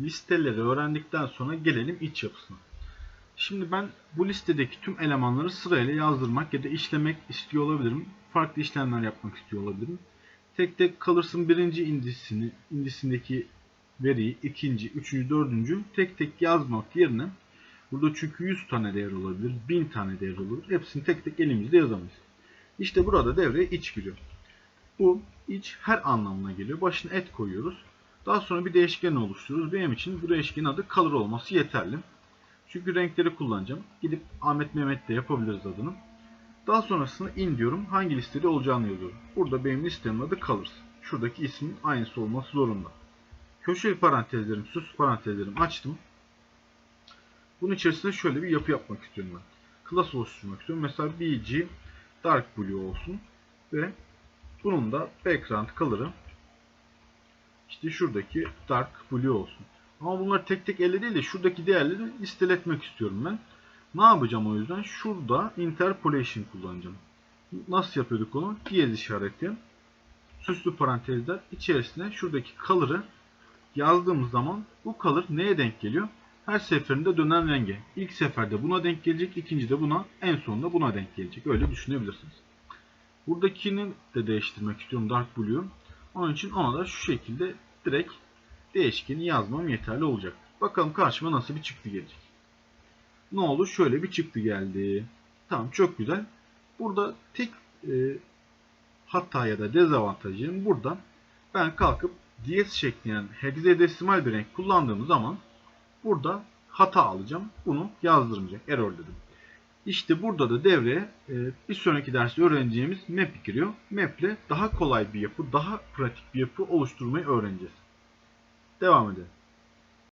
listeleri öğrendikten sonra gelelim iç yapısına. Şimdi ben bu listedeki tüm elemanları sırayla yazdırmak ya da işlemek istiyor olabilirim. Farklı işlemler yapmak istiyor olabilirim. Tek tek kalırsın birinci indisini, indisindeki veriyi ikinci, üçüncü, dördüncü tek tek yazmak yerine burada çünkü 100 tane değer olabilir, 1000 tane değer olabilir. Hepsini tek tek elimizde yazamayız. İşte burada devreye iç giriyor. Bu iç her anlamına geliyor. Başına et koyuyoruz. Daha sonra bir değişken oluşturuyoruz. Benim için bu değişkenin adı color olması yeterli. Çünkü renkleri kullanacağım. Gidip Ahmet Mehmet de yapabiliriz adını. Daha sonrasında in diyorum. Hangi listede olacağını yazıyorum. Burada benim listemin adı colors. Şuradaki ismin aynısı olması zorunda. Köşeli parantezlerim, sus parantezlerim açtım. Bunun içerisinde şöyle bir yapı yapmak istiyorum ben. Class oluşturmak istiyorum. Mesela BG Dark Blue olsun. Ve bunun da background color'ı işte şuradaki Dark Blue olsun. Ama bunlar tek tek elde değil de şuradaki değerleri listeletmek istiyorum ben. Ne yapacağım o yüzden? Şurada interpolation kullanacağım. Nasıl yapıyorduk onu? Diyez işareti. Süslü parantezler içerisine şuradaki color'ı yazdığımız zaman bu color neye denk geliyor? Her seferinde dönen renge. İlk seferde buna denk gelecek, ikinci de buna, en sonunda buna denk gelecek. Öyle düşünebilirsiniz. Buradakini de değiştirmek istiyorum Dark Blue'yu. Onun için ona da şu şekilde direkt değişkeni yazmam yeterli olacak. Bakalım karşıma nasıl bir çıktı gelecek. Ne oldu? Şöyle bir çıktı geldi. Tamam çok güzel. Burada tek e, hata ya da dezavantajım burada ben kalkıp diyez şeklinde hexadesimal bir renk kullandığım zaman burada hata alacağım. Bunu yazdırmayacak. Error dedim. İşte burada da devreye bir sonraki derste öğreneceğimiz map giriyor. Map ile daha kolay bir yapı, daha pratik bir yapı oluşturmayı öğreneceğiz. Devam edelim.